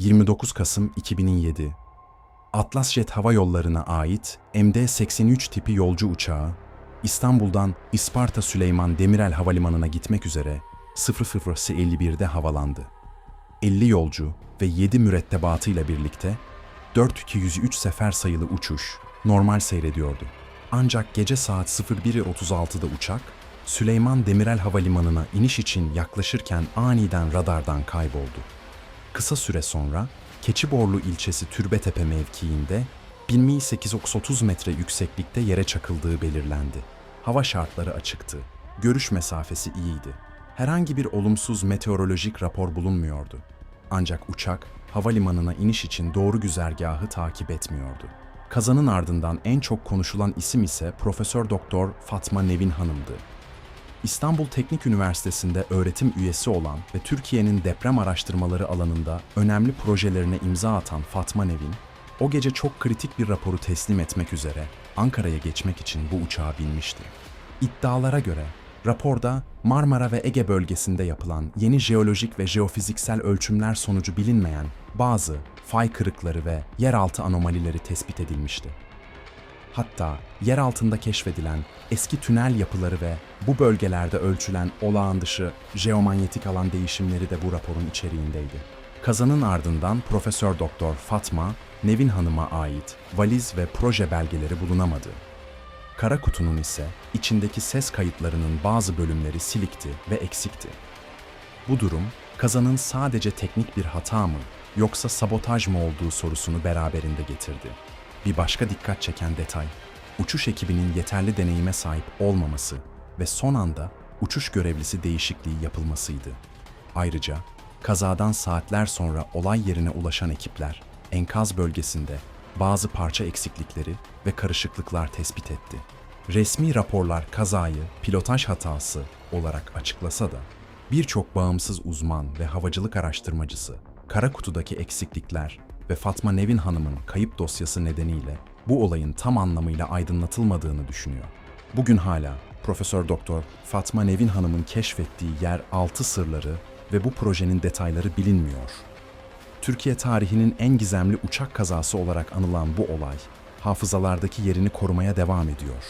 29 Kasım 2007 Atlas Jet Hava Yolları'na ait MD-83 tipi yolcu uçağı İstanbul'dan İsparta Süleyman Demirel Havalimanı'na gitmek üzere 0051'de havalandı. 50 yolcu ve 7 mürettebatıyla birlikte 4203 sefer sayılı uçuş normal seyrediyordu. Ancak gece saat 01.36'da uçak Süleyman Demirel Havalimanı'na iniş için yaklaşırken aniden radardan kayboldu. Kısa süre sonra Keçiborlu ilçesi Türbetepe mevkiinde 1830 metre yükseklikte yere çakıldığı belirlendi. Hava şartları açıktı. Görüş mesafesi iyiydi. Herhangi bir olumsuz meteorolojik rapor bulunmuyordu. Ancak uçak havalimanına iniş için doğru güzergahı takip etmiyordu. Kazanın ardından en çok konuşulan isim ise Profesör Doktor Fatma Nevin Hanım'dı. İstanbul Teknik Üniversitesi'nde öğretim üyesi olan ve Türkiye'nin deprem araştırmaları alanında önemli projelerine imza atan Fatma Nevin, o gece çok kritik bir raporu teslim etmek üzere Ankara'ya geçmek için bu uçağa binmişti. İddialara göre raporda Marmara ve Ege bölgesinde yapılan yeni jeolojik ve jeofiziksel ölçümler sonucu bilinmeyen bazı fay kırıkları ve yeraltı anomalileri tespit edilmişti. Hatta yer altında keşfedilen eski tünel yapıları ve bu bölgelerde ölçülen olağan dışı jeomanyetik alan değişimleri de bu raporun içeriğindeydi. Kazanın ardından Profesör Doktor Fatma Nevin Hanım'a ait valiz ve proje belgeleri bulunamadı. Kara kutunun ise içindeki ses kayıtlarının bazı bölümleri silikti ve eksikti. Bu durum kazanın sadece teknik bir hata mı yoksa sabotaj mı olduğu sorusunu beraberinde getirdi. Bir başka dikkat çeken detay, uçuş ekibinin yeterli deneyime sahip olmaması ve son anda uçuş görevlisi değişikliği yapılmasıydı. Ayrıca kazadan saatler sonra olay yerine ulaşan ekipler enkaz bölgesinde bazı parça eksiklikleri ve karışıklıklar tespit etti. Resmi raporlar kazayı pilotaj hatası olarak açıklasa da birçok bağımsız uzman ve havacılık araştırmacısı kara kutudaki eksiklikler ve Fatma Nevin Hanım'ın kayıp dosyası nedeniyle bu olayın tam anlamıyla aydınlatılmadığını düşünüyor. Bugün hala Profesör Doktor Fatma Nevin Hanım'ın keşfettiği yer altı sırları ve bu projenin detayları bilinmiyor. Türkiye tarihinin en gizemli uçak kazası olarak anılan bu olay, hafızalardaki yerini korumaya devam ediyor.